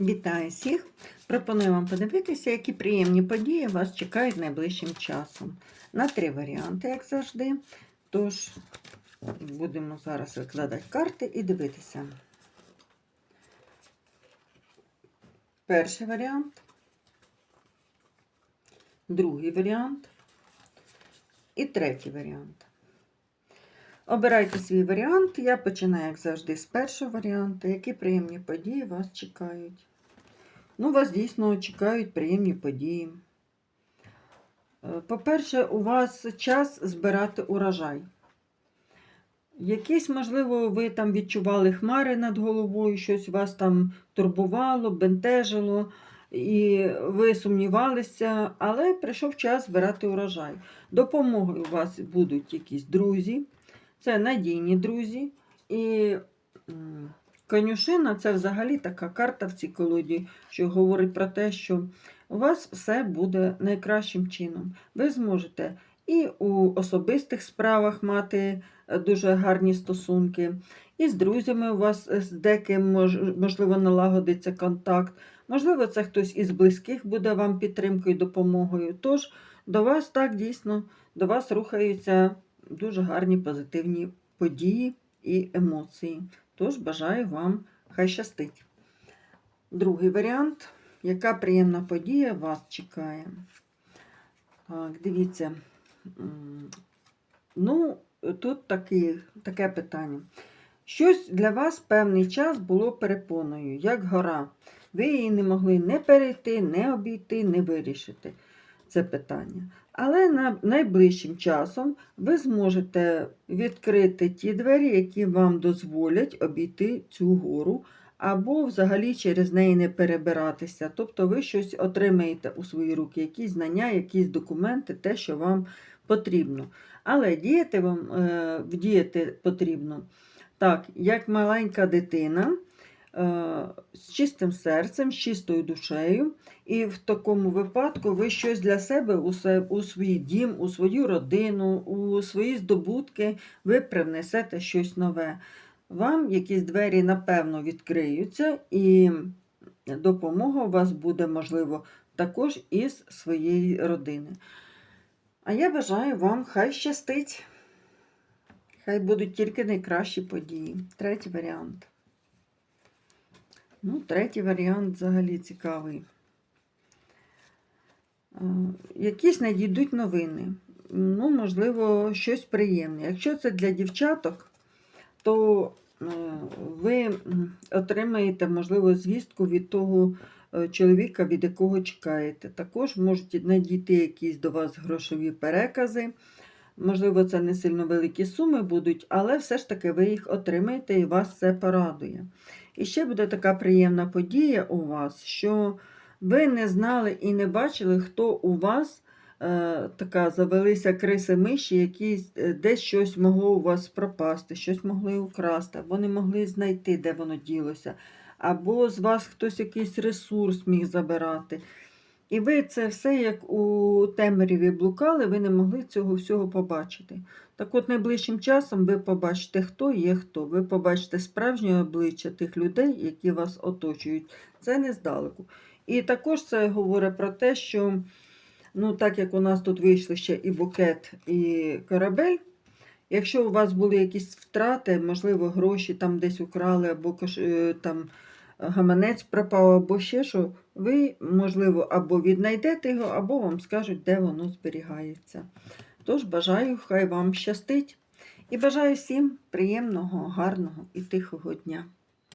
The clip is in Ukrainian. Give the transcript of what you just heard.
Вітаю всіх! Пропоную вам подивитися, які приємні події вас чекають найближчим часом. На три варіанти, як завжди. Тож, будемо зараз викладати карти і дивитися. Перший варіант, другий варіант і третій варіант. Обирайте свій варіант. Я починаю, як завжди, з першого варіанту. Які приємні події вас чекають? Ну, вас дійсно чекають приємні події. Е, По-перше, у вас час збирати урожай. Якісь, можливо, ви там відчували хмари над головою, щось вас там турбувало, бентежило, і ви сумнівалися, але прийшов час збирати урожай. Допомогою у вас будуть якісь друзі, це надійні друзі. І конюшина це взагалі така карта в цій колоді, що говорить про те, що у вас все буде найкращим чином. Ви зможете і у особистих справах мати е, дуже гарні стосунки, і з друзями у вас е, з деким можливо налагодиться контакт. Можливо, це хтось із близьких буде вам підтримкою, допомогою. Тож до вас так дійсно до вас рухаються дуже гарні позитивні події і емоції. Тож бажаю вам хай щастить. Другий варіант. Яка приємна подія вас чекає? Так, дивіться. Ну, тут такі, таке питання. Щось для вас певний час було перепоною, як гора. Ви її не могли не перейти, не обійти, не вирішити це питання. Але на найближчим часом ви зможете відкрити ті двері, які вам дозволять обійти цю гору, або взагалі через неї не перебиратися. Тобто ви щось отримаєте у свої руки, якісь знання, якісь документи, те, що вам потрібно. Але діяти вам е, вдіяти потрібно так, як маленька дитина. Е, З чистим серцем, з чистою душею, і в такому випадку ви щось для себе у, се- у свій дім, у свою родину, у свої здобутки, ви привнесете щось нове. Вам якісь двері, напевно, відкриються, і допомога у вас буде, можливо, також із своєї родини. А я бажаю вам хай щастить. Хай будуть тільки найкращі події. Третій варіант. Ну, третій варіант взагалі цікавий. Е, Якісь надійдуть новини. Ну, можливо, щось приємне. Якщо це для дівчаток, то е, ви отримаєте, можливо, звістку від того е, чоловіка, від якого чекаєте. Також можуть надійти якісь до вас грошові перекази. Можливо, це не сильно великі суми будуть, але все ж таки ви їх отримаєте і вас це порадує. І ще буде така приємна подія у вас, що ви не знали і не бачили, хто у вас е, така завелися криси миші, які е, десь щось могло у вас пропасти, щось могли украсти, або не могли знайти, де воно ділося, або з вас хтось якийсь ресурс міг забирати. І ви це все, як у темряві блукали, ви не могли цього всього побачити. Так от найближчим часом ви побачите, хто є хто. Ви побачите справжнє обличчя тих людей, які вас оточують. Це не здалеку. І також це говорить про те, що, ну, так як у нас тут вийшли ще і букет, і корабель, якщо у вас були якісь втрати, можливо, гроші там десь украли, або е, там гаманець пропав, або ще що, ви, можливо, або віднайдете його, або вам скажуть, де воно зберігається. Тож бажаю, хай вам щастить. І бажаю всім приємного, гарного і тихого дня.